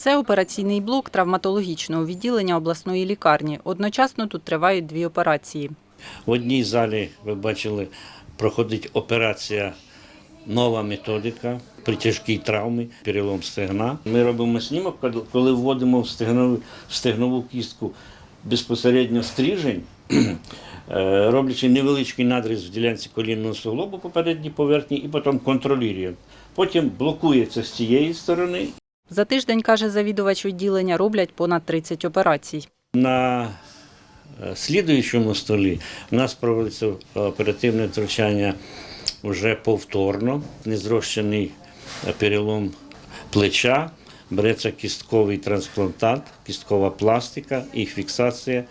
Це операційний блок травматологічного відділення обласної лікарні. Одночасно тут тривають дві операції. В одній залі ви бачили, проходить операція нова методика при тяжкій травмі, перелом стегна. Ми робимо снімок, коли- вводимо в стегнову, в стегнову кістку безпосередньо стрижень, е, роблячи невеличкий надріз в ділянці колінного суглобу попередній поверхні, і потім контролює. Потім блокується з цієї сторони. За тиждень, каже завідувач відділення, роблять понад 30 операцій. На е, слідуючому столі у нас проводиться оперативне втручання вже повторно. Незрощений е, перелом плеча, береться кістковий трансплантат, кісткова пластика і фіксація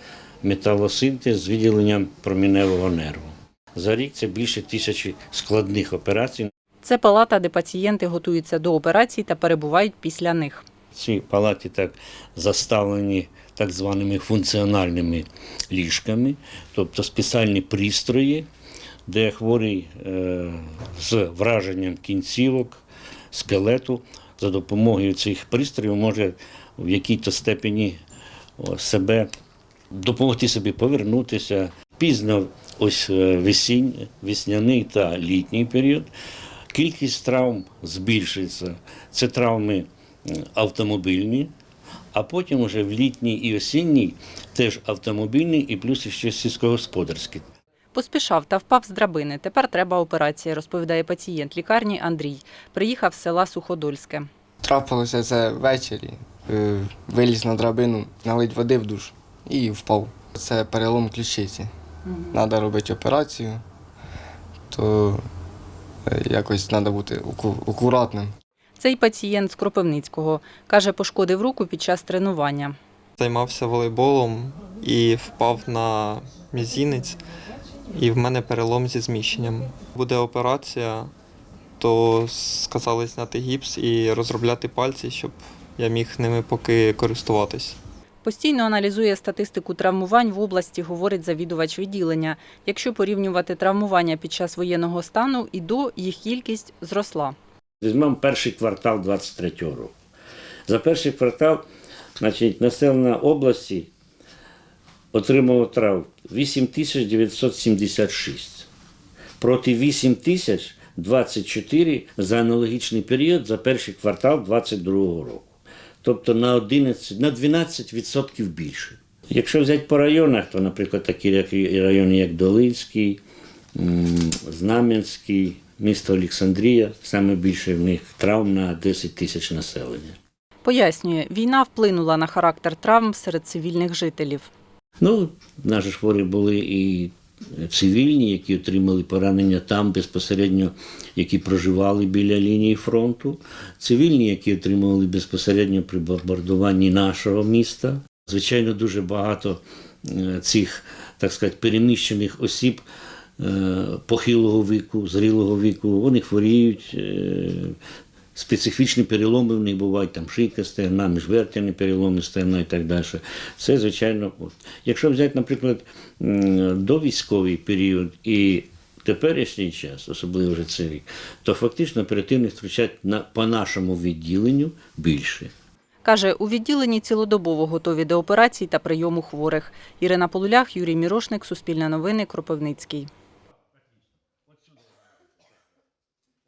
металосинтез з виділенням проміневого нерву. За рік це більше тисячі складних операцій. Це палата, де пацієнти готуються до операцій та перебувають після них. Ці палаті так заставлені так званими функціональними ліжками, тобто спеціальні пристрої, де хворий е, з враженням кінцівок, скелету за допомогою цих пристроїв може в якій-то степені себе допомогти собі повернутися. Пізно ось е, весінь, весняний та літній період. Кількість травм збільшується. Це травми автомобільні, а потім вже в літній і осінній теж автомобільні і плюс ще сільськогосподарські. Поспішав та впав з драбини. Тепер треба операція, розповідає пацієнт лікарні Андрій. Приїхав з села Суходольське. Трапилося це ввечері. Е, Виліз на драбину, налить води в душ і впав. Це перелом ключиці. Треба робити операцію, то е, якось треба бути акуратним. Цей пацієнт з Кропивницького. Каже, пошкодив руку під час тренування. Займався волейболом і впав на мізінець, і в мене перелом зі зміщенням. Буде операція, то сказали зняти гіпс і розробляти пальці, щоб я міг ними поки користуватись. Постійно аналізує статистику травмувань в області, говорить завідувач відділення. Якщо порівнювати травмування під час воєнного стану і до, їх кількість зросла. Візьмемо перший квартал 23-го року. За перший квартал значить, населення області отримало травм 8976 проти 8024 за аналогічний період за перший квартал 22 року. Тобто на 11, на 12% більше. Якщо взяти по районах, то, наприклад, такі райони, як Долинський, Знам'янський, місто Олександрія, саме більше в них травм на 10 тисяч населення. Пояснює, війна вплинула на характер травм серед цивільних жителів. Ну, наші хворі були і цивільні, які отримали поранення там безпосередньо, які проживали біля лінії фронту, цивільні, які отримували безпосередньо при бомбардуванні нашого міста. Звичайно, дуже багато е, цих, так сказати, переміщених осіб е, похилого віку, зрілого віку, вони хворіють. Специфічні переломи в них бувають, там шийка стегна, міжвертяні переломи стегна і так далі. Це, звичайно, от. якщо взяти, наприклад, довійськовий період і теперішній час, особливо вже цей рік, то фактично оперативних втручать на, по нашому відділенню більше. Каже, у відділенні цілодобово готові до операцій та прийому хворих. Ірина Полулях, Юрій Мірошник, Суспільне новини, Кропивницький.